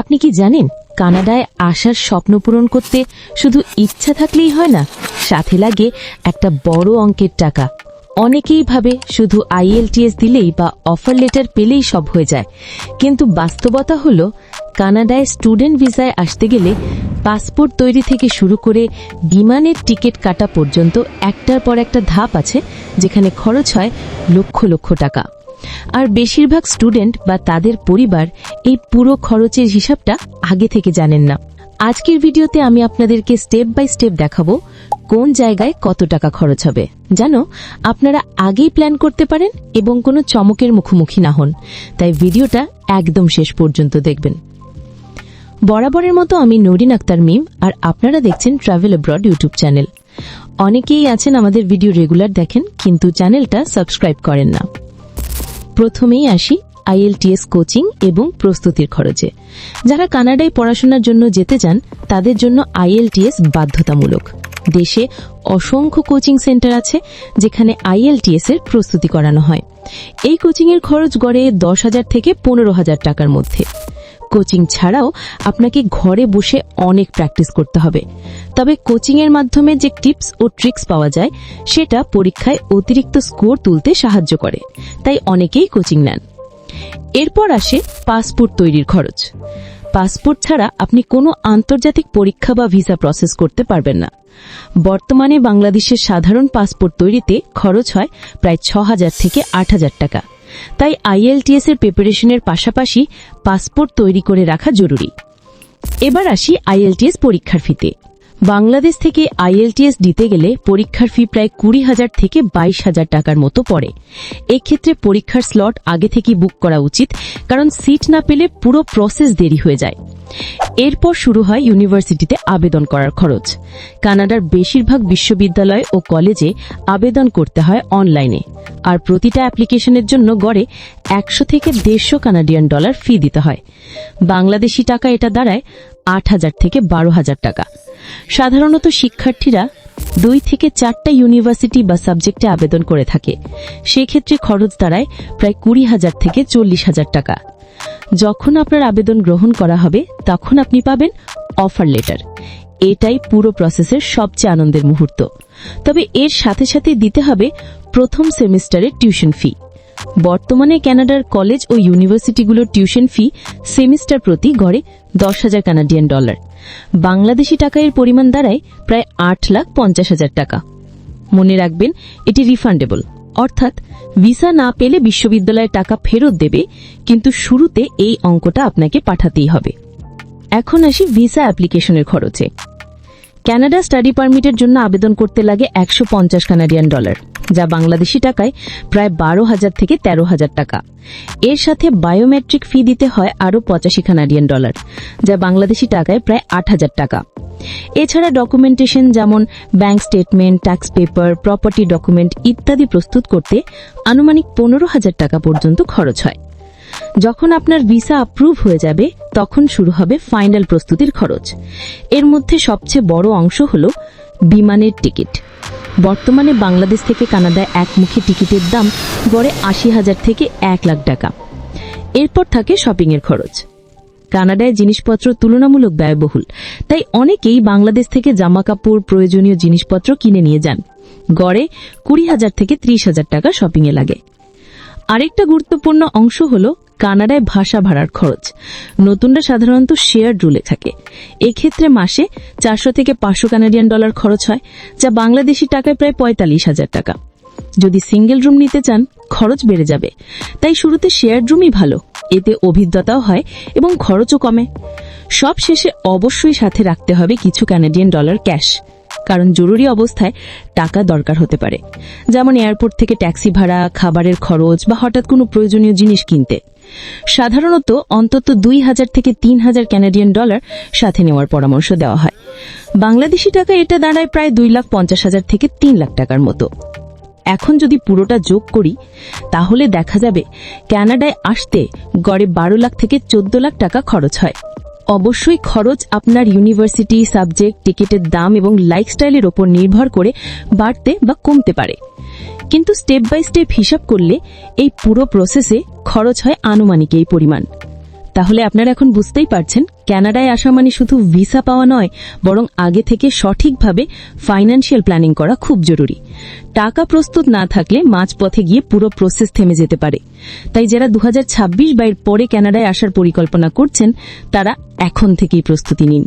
আপনি কি জানেন, কানাডায় আসার স্বপ্ন পূরণ করতে শুধু ইচ্ছা থাকলেই হয় না, সাথে লাগে একটা বড় অঙ্কের টাকা। অনেকেই ভাবে শুধু আইএলটিএস দিলেই বা অফার লেটার পেলেই সব হয়ে যায়। কিন্তু বাস্তবতা হলো, কানাডায় স্টুডেন্ট ভিসায় আসতে গেলে পাসপোর্ট তৈরি থেকে শুরু করে বিমানের টিকিট কাটা পর্যন্ত একটার পর একটা ধাপ আছে, যেখানে খরচ হয় লক্ষ লক্ষ টাকা। আর বেশিরভাগ স্টুডেন্ট বা তাদের পরিবার এই পুরো খরচের হিসাবটা আগে থেকে জানেন না। আজকের ভিডিওতে আমি আপনাদেরকে স্টেপ বাই স্টেপ দেখাবো কোন জায়গায় কত টাকা খরচ হবে। জানো, আপনারা আগেই প্ল্যান করতে পারেন এবং কোনো চমকের মুখোমুখি না হন। তাই ভিডিওটা একদম শেষ পর্যন্ত দেখবেন। বরাবরের মতো আমি নরিন আক্তার মিম আর আপনারা দেখছেন ট্রাভেল অ্যাব্রড ইউটিউব চ্যানেল অনেকেই আছেন আমাদের ভিডিও রেগুলার দেখেন, কিন্তু চ্যানেলটা সাবস্ক্রাইব করেন না। প্রথমেই আসি আইএলটিএস কোচিং এবং প্রস্তুতির খরচে। যারা কানাডায় পড়াশোনার জন্য যেতে চান, তাদের জন্য আইএলটিএস বাধ্যতামূলক। দেশে অসংখ্য কোচিং সেন্টার আছে, যেখানে আইএলটিএস এর প্রস্তুতি করানো হয়। এই কোচিংয়ের খরচ গড়ে দশ হাজার থেকে পনেরো হাজার টাকার মধ্যে। কোচিং ছাড়াও আপনাকে ঘরে বসে অনেক প্র্যাকটিস করতে হবে। তবে কোচিং এর মাধ্যমে যে টিপস ও ট্রিক্স পাওয়া যায়, সেটা পরীক্ষায় অতিরিক্ত স্কোর তুলতে সাহায্য করে। তাই অনেকেই কোচিং নেন। এরপর আসে পাসপোর্ট তৈরির খরচ। পাসপোর্ট ছাড়া আপনি কোনো আন্তর্জাতিক পরীক্ষা বা ভিসা প্রসেস করতে পারবেন না। বর্তমানে বাংলাদেশের সাধারণ পাসপোর্ট তৈরিতে খরচ হয় প্রায় ছ হাজার থেকে আট হাজার টাকা। তাই আইএলটিএস এর প্রিপারেশনের পাশাপাশি পাসপোর্ট তৈরি করে রাখা জরুরি। এবার আসি আইএলটিএস পরীক্ষার ফিতে বাংলাদেশ থেকে আইএলটিএস দিতে গেলে পরীক্ষার ফি প্রায় কুড়ি হাজার থেকে বাইশ হাজার টাকার মতো পড়ে। এক্ষেত্রে পরীক্ষার স্লট আগে থেকে বুক করা উচিত, কারণ সিট না পেলে পুরো প্রসেস দেরি হয়ে যায়। এরপর শুরু হয় ইউনিভার্সিটিতে আবেদন করার খরচ। কানাডার বেশিরভাগ বিশ্ববিদ্যালয় ও কলেজে আবেদন করতে হয় অনলাইনে। আর প্রতিটা অ্যাপ্লিকেশনের জন্য গড়ে একশো থেকে দেড়শো কানাডিয়ান ডলার ফি দিতে হয়। বাংলাদেশি টাকা এটা দাঁড়ায় আট হাজার থেকে বারো হাজার টাকা। সাধারণত শিক্ষার্থীরা দুই থেকে চারটা ইউনিভার্সিটি বা সাবজেক্টে আবেদন করে থাকে। সেক্ষেত্রে খরচ দাঁড়ায় প্রায় কুড়ি হাজার থেকে চল্লিশ হাজার টাকা। যখন আপনার আবেদন গ্রহণ করা হবে, তখন আপনি পাবেন অফার লেটার এটাই পুরো প্রসেসের সবচেয়ে আনন্দের মুহূর্ত। তবে এর সাথে সাথে দিতে হবে প্রথম সেমিস্টারের টিউশন ফি বর্তমানে কানাডার কলেজ ও ইউনিভার্সিটিগুলোর টিউশন ফি সেমিস্টার প্রতি গড়ে দশ হাজার কানাডিয়ান ডলার। বাংলাদেশি টাকা এর পরিমাণ দাঁড়ায় প্রায় আট লাখ পঞ্চাশ হাজার টাকা। মনে রাখবেন, এটি রিফান্ডেবল অর্থাৎ, ভিসা না পেলে বিশ্ববিদ্যালয়ের টাকা ফেরত দেবে, কিন্তু শুরুতে এই অঙ্কটা আপনাকে পাঠাতেই হবে। এখন আসি ভিসা অ্যাপ্লিকেশনের খরচে। কানাডা স্টাডি পারমিটের জন্য আবেদন করতে লাগে একশো পঞ্চাশ কানাডিয়ান ডলার, যা বাংলাদেশি টাকায় প্রায় বারো হাজার থেকে তেরো হাজার টাকা। এর সাথে বায়োমেট্রিক ফি দিতে হয় আরও পঁচাশি কানাডিয়ান ডলার, যা বাংলাদেশি টাকায় প্রায় আট হাজার টাকা। এছাড়া ডকুমেন্টেশন যেমন bank statement, tax paper, property document ইত্যাদি প্রস্তুত করতে আনুমানিক পনেরো হাজার টাকা পর্যন্ত খরচ হয়। যখন আপনার ভিসা অ্যাপ্রুভ হয়ে যাবে, তখন শুরু হবে ফাইনাল প্রস্তুতির খরচ। এর মধ্যে সবচেয়ে বড় অংশ হল বিমানের টিকিট। বর্তমানে বাংলাদেশ থেকে কানাডায় একমুখী টিকিটের দাম গড়ে আশি হাজার থেকে এক লাখ টাকা। এরপর থাকে শপিংয়ের খরচ। কানাডায় জিনিসপত্র তুলনামূলক ব্যয়বহুল, তাই অনেকেই বাংলাদেশ থেকে জামা কাপড়, প্রয়োজনীয় জিনিসপত্র কিনে নিয়ে যান। গড়ে কুড়ি হাজার থেকে ত্রিশ হাজার টাকা শপিংয়ে লাগে। আরেকটা গুরুত্বপূর্ণ অংশ হল কানাডায় ভাষা ভাড়ার খরচ। নতুনরা সাধারণত শেয়ার রুলে থাকে। এক্ষেত্রে মাসে চারশো থেকে পাঁচশো কানাডিয়ান ডলার খরচ হয়, যা বাংলাদেশি টাকায় প্রায় পঁয়তাল্লিশ হাজার টাকা। যদি সিঙ্গেল রুম নিতে চান, খরচ বেড়ে যাবে। তাই শুরুতে শেয়ার রুমই ভালো। এতে অভিজ্ঞতাও হয় এবং খরচও কমে। সব শেষে অবশ্যই সাথে রাখতে হবে কিছু কানাডিয়ান ডলার ক্যাশ। কারণ জরুরি অবস্থায় টাকা দরকার হতে পারে। যেমন এয়ারপোর্ট থেকে ট্যাক্সি ভাড়া, খাবারের খরচ বা হঠাৎ কোনো প্রয়োজনীয় জিনিস কিনতে। সাধারণত অন্তত দুই হাজার থেকে তিন হাজার ক্যানাডিয়ান ডলার সাথে নেওয়ার পরামর্শ দেওয়া হয়। বাংলাদেশি টাকা এটা দাঁড়ায় প্রায় দুই লাখ পঞ্চাশ হাজার থেকে তিন লাখ টাকার মতো। এখন যদি পুরোটা যোগ করি, তাহলে দেখা যাবে ক্যানাডায় আসতে গড়ে বারো লাখ থেকে চোদ্দ লাখ টাকা খরচ হয়। অবশ্যই খরচ আপনার ইউনিভার্সিটি সাবজেক্ট টিকিটের দাম এবং লাইফস্টাইলের ওপর নির্ভর করে বাড়তে বা কমতে পারে। কিন্তু স্টেপ বাই স্টেপ হিসাব করলে এই পুরো প্রসেসে খরচ হয় আনুমানিক এই পরিমাণ। তাহলে আপনারা এখন বুঝতেই পারছেন ক্যানাডায় আসা মানে শুধু ভিসা পাওয়া নয়, বরং আগে থেকে সঠিকভাবে ফাইন্যান্সিয়াল প্ল্যানিং করা খুব জরুরি। টাকা প্রস্তুত না থাকলে মাঝপথে গিয়ে পুরো প্রসেস থেমে যেতে পারে। তাই যারা দু হাজার বাইয়ের পরে ক্যানাডায় আসার পরিকল্পনা করছেন, তারা এখন থেকেই প্রস্তুতি নিন।